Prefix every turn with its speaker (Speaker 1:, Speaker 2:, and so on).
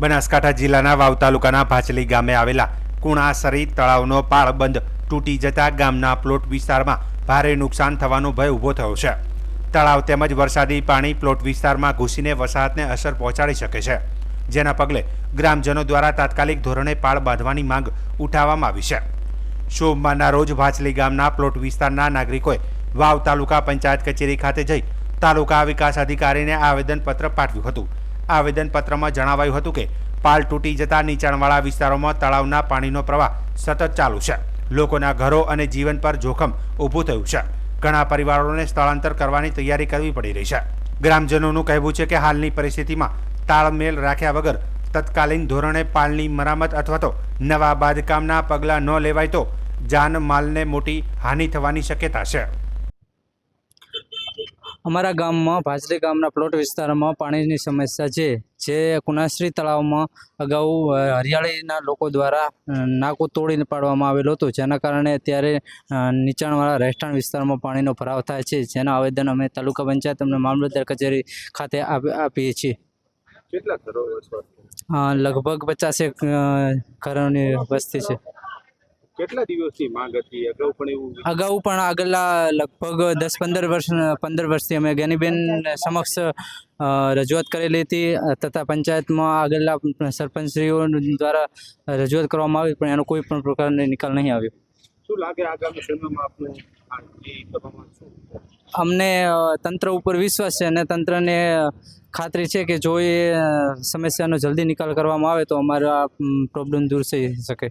Speaker 1: બનાસકાંઠા જિલ્લાના વાવ તાલુકાના ભાચલી ગામે આવેલા કુણાસરી તળાવનો પાળ બંધ તૂટી જતા ગામના પ્લોટ વિસ્તારમાં ભારે નુકસાન થવાનો ભય ઊભો થયો છે. તળાવ તેમજ વરસાદી પાણી પ્લોટ વિસ્તારમાં ઘૂસીને વસાહતને અસર પહોંચાડી શકે છે. જેના પગલે ગ્રામજનો દ્વારા તાત્કાલિક ધોરણે પાળ બાંધવાની માંગ ઉઠાવવામાં આવી છે. સોમવારના રોજ ભાચલી ગામના પ્લોટ વિસ્તારના નાગરિકોએ વાવ તાલુકા પંચાયત કચેરી ખાતે જઈ તાલુકા વિકાસ અધિકારીને આવેદનપત્ર પાઠવ્યું હતું. આવેદનપત્રમાં જણાવાયું હતું કે, પાલ તૂટી જતા નીચાણવાળા વિસ્તારોમાં તળાવના પાણીનો પ્રવાહ સતત ચાલુ છે. લોકોના ઘરો અને જીવન પર જોખમ ઊભું થયું છે. ઘણા પરિવારોને સ્થળાંતર કરવાની તૈયારી કરવી પડી રહી છે. ગ્રામજનોનું કહેવું છે કે, હાલની પરિસ્થિતિમાં તાળમેલ રાખ્યા વગર તત્કાલીન ધોરણે પાલની મરામત અથવા તો નવા બાંધકામના પગલાં ન લેવાય તો જાનમાલને મોટી હાનિ થવાની શક્યતા છે.
Speaker 2: અમારા ગામમાં ભાજરી ગામના પ્લોટ વિસ્તારમાં પાણીની સમસ્યા છે. જે કુનાશ્રી તળાવમાં અગાઉ હરિયાળીના લોકો દ્વારા નાકો તોડીને પાડવામાં આવેલું હતું. જેના કારણે અત્યારે નીચાણવાળા રહેઠાણ વિસ્તારમાં પાણીનો ભરાવ થાય છે. જેના આવેદન અમે તાલુકા પંચાયત અને મામલતદાર કચેરી ખાતે આપીએ છીએ.
Speaker 3: કેટલા ઘરો
Speaker 2: લગભગ પચાસેક ઘરોની વસ્તી છે.
Speaker 3: કેટલા દિવસની માંગ હતી? અગાઉ પણ એવું
Speaker 2: અગાઉ પણ આગળના લગભગ દસ પંદર વર્ષ પંદર વર્ષથી અમે જ્ઞાનીબેન સમક્ષ રજૂઆત કરેલી હતી તથા પંચાયતમાં આગળના સરપંચશ્રીઓ દ્વારા રજૂઆત કરવામાં આવી પણ એનો કોઈ પણ પ્રકારનો નિકાલ નહીં આવ્યો.
Speaker 3: શું લાગે આગામી સમયમાં આપનું
Speaker 2: અમને તંત્ર ઉપર વિશ્વાસ છે અને તંત્રને ખાતરી છે કે જો એ સમસ્યાનો જલ્દી નિકાલ કરવામાં આવે તો અમારા પ્રોબ્લેમ દૂર થઈ શકે.